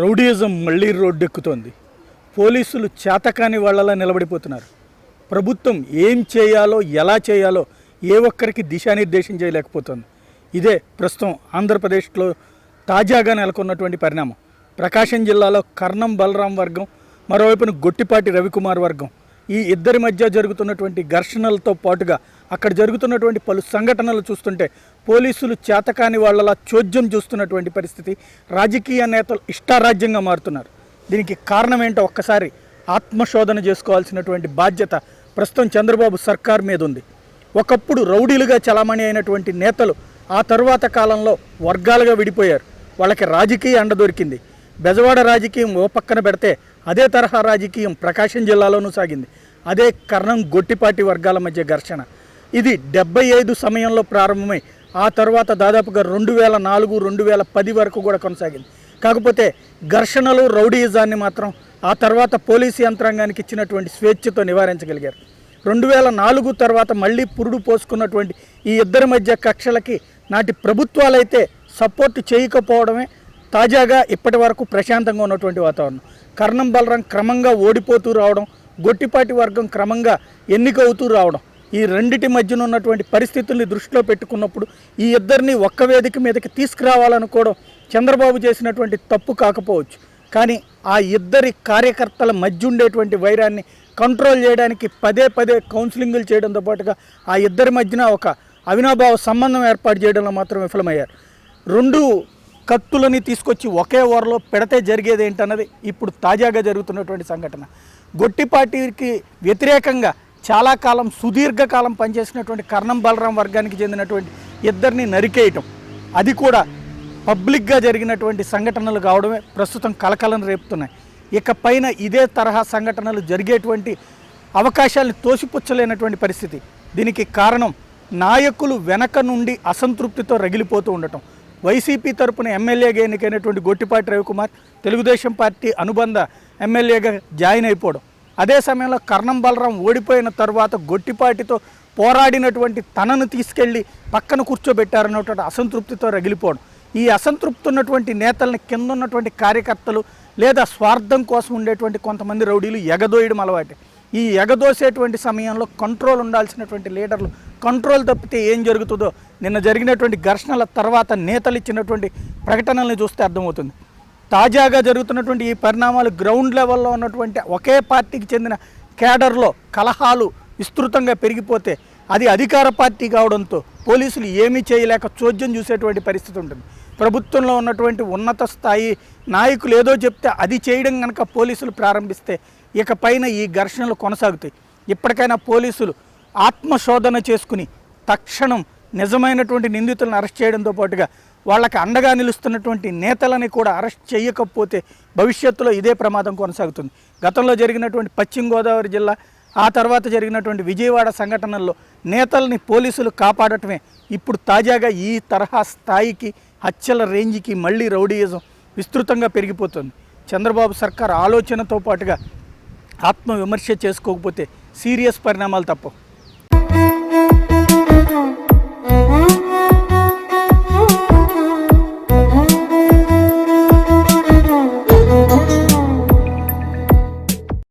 Rowdyism మళ్ళీ రోడ్డెక్కుతోంది. పోలీసులు చేతకాని వాళ్ళలా నిలబడిపోతున్నారు. ప్రభుత్వం ఏం చేయాలో ఎలా చేయాలో ఏ ఒక్కరికి దిశానిర్దేశం చేయలేకపోతుంది. ఇదే ప్రస్తుతం ఆంధ్రప్రదేశ్లో తాజాగా నెలకొన్నటువంటి పరిణామం. ప్రకాశం జిల్లాలో కర్ణం బలరాం వర్గం మరోవైపున గొట్టిపాటి రవికుమార్ వర్గం. ఈ ఇద్దరి మధ్య జరుగుతున్నటువంటి ఘర్షణలతో పాటుగా అక్కడ జరుగుతున్నటువంటి పలు సంఘటనలు చూస్తుంటే పోలీసులు చేతకాని వాళ్ళలా చోద్యం చూస్తున్నటువంటి పరిస్థితి రాజకీయ నేతలు ఇష్టారాజ్యంగా మారుతున్నారు. దీనికి కారణం ఏంటో ఒక్కసారి ఆత్మశోధన చేసుకోవాల్సినటువంటి బాధ్యత ప్రస్తుతం చంద్రబాబు సర్కార్ మీద ఉంది. ఒకప్పుడు రౌడీలుగా చలామణి అయినటువంటి నేతలు ఆ తరువాత కాలంలో వర్గాలుగా విడిపోయారు. వాళ్ళకి రాజకీయ అండ దొరికింది. బెజవాడ రాజకీయం ఓ పక్కన పెడితే అదే తరహా రాజకీయం ప్రకాశం జిల్లాలోనూ సాగింది. అదే కర్ణం గొట్టిపాటి వర్గాల మధ్య ఘర్షణ. ఇది డెబ్బై ఐదు సమయంలో ప్రారంభమై ఆ తర్వాత దాదాపుగా రెండు వేల నాలుగు రెండు వేల పది వరకు కూడా కొనసాగింది. కాకపోతే ఘర్షణలు రౌడీయిజాన్ని మాత్రం ఆ తర్వాత పోలీసు యంత్రాంగానికి ఇచ్చినటువంటి స్వేచ్ఛతో నివారించగలిగారు. రెండు వేల నాలుగు తర్వాత మళ్ళీ పురుడు పోసుకున్నటువంటి ఈ ఇద్దరి మధ్య కక్షలకి నాటి ప్రభుత్వాలైతే సపోర్ట్ చేయకపోవడమే తాజాగా ఇప్పటి వరకు ప్రశాంతంగా ఉన్నటువంటి వాతావరణం. కర్ణం బలరం క్రమంగా ఓడిపోతూ రావడం గొట్టిపాటి వర్గం క్రమంగా ఎన్నికవుతూ రావడం ఈ రెండిటి మధ్యన ఉన్నటువంటి పరిస్థితుల్ని దృష్టిలో పెట్టుకున్నప్పుడు ఈ ఇద్దరిని ఒక్క వేదిక మీదకి తీసుకురావాలనుకోవడం చంద్రబాబు చేసినటువంటి తప్పు కాకపోవచ్చు. కానీ ఆ ఇద్దరి కార్యకర్తల మధ్య ఉండేటువంటి వైరాన్ని కంట్రోల్ చేయడానికి పదే పదే కౌన్సిలింగ్లు చేయడంతో పాటుగా ఆ ఇద్దరి మధ్యన ఒక అవినాభావ సంబంధం ఏర్పాటు చేయడంలో మాత్రం విఫలమయ్యారు. రెండు కత్తులని తీసుకొచ్చి ఒకే ఓరలో పెడితే జరిగేది ఏంటన్నది ఇప్పుడు తాజాగా జరుగుతున్నటువంటి సంఘటన. గొట్టిపాటికి వ్యతిరేకంగా చాలా కాలం సుదీర్ఘకాలం పనిచేసినటువంటి కర్ణం బలరాం వర్గానికి చెందినటువంటి ఇద్దరిని నరికేయటం. అది కూడా పబ్లిక్గా జరిగినటువంటి సంఘటనలు కావడమే ప్రస్తుతం కలకలను రేపుతున్నాయి. ఇక పైన ఇదే తరహా సంఘటనలు జరిగేటువంటి అవకాశాలను తోసిపుచ్చలేనటువంటి పరిస్థితి. దీనికి కారణం నాయకులు వెనక నుండి అసంతృప్తితో రగిలిపోతూ ఉండటం. వైసీపీ తరపున ఎమ్మెల్యేగా ఎన్నికైనటువంటి గొట్టిపాటి రవికుమార్ తెలుగుదేశం పార్టీ అనుబంధ ఎమ్మెల్యేగా జాయిన్ అయిపోవడం. అదే సమయంలో కర్ణం బలరాం ఓడిపోయిన తర్వాత గొట్టిపాటితో పోరాడినటువంటి తనను తీసుకెళ్ళి పక్కన కూర్చోబెట్టారన్నటువంటి అసంతృప్తితో రగిలిపోవడం. ఈ అసంతృప్తి ఉన్నటువంటి నేతల్ని కింద ఉన్నటువంటి కార్యకర్తలు లేదా స్వార్థం కోసం ఉండేటువంటి కొంతమంది రౌడీలు ఎగదోయడం అలవాటే. ఈ ఎగదోసేటువంటి సమయంలో కంట్రోల్ ఉండాల్సినటువంటి లీడర్లు కంట్రోల్ తప్పితే ఏం జరుగుతుందో నిన్న జరిగినటువంటి ఘర్షణల తర్వాత నేతలు ఇచ్చినటువంటి ప్రకటనల్ని చూస్తే అర్థమవుతుంది. తాజాగా జరుగుతున్నటువంటి ఈ పరిణామాలు గ్రౌండ్ లెవెల్లో ఉన్నటువంటి ఒకే పార్టీకి చెందిన కేడర్లో కలహాలు విస్తృతంగా పెరిగిపోతే అది అధికార పార్టీ కావడంతో పోలీసులు ఏమీ చేయలేక చోద్యం చూసేటువంటి పరిస్థితి ఉంటుంది. ప్రభుత్వంలో ఉన్నటువంటి ఉన్నత స్థాయి నాయకులు ఏదో చెప్తే అది చేయడం కనుక పోలీసులు ప్రారంభిస్తే ఇక పైన ఈ ఘర్షణలు కొనసాగుతాయి. ఇప్పటికైనా పోలీసులు ఆత్మశోధన చేసుకుని తక్షణం నిజమైనటువంటి నిందితులను అరెస్ట్ చేయడంతో పాటుగా వాళ్ళకి అండగా నిలుస్తున్నటువంటి నేతలని కూడా అరెస్ట్ చేయకపోతే భవిష్యత్తులో ఇదే ప్రమాదం కొనసాగుతుంది. గతంలో జరిగినటువంటి పశ్చిమ గోదావరి జిల్లా ఆ తర్వాత జరిగినటువంటి విజయవాడ సంఘటనల్లో నేతల్ని పోలీసులు కాపాడటమే ఇప్పుడు తాజాగా ఈ తరహా స్థాయికి హత్యల రేంజ్కి మళ్ళీ రౌడీయిజం విస్తృతంగా పెరిగిపోతుంది. చంద్రబాబు సర్కార్ ఆలోచనతో పాటుగా ఆత్మవిమర్శ చేసుకోకపోతే సీరియస్ పరిణామాలు తప్పవు.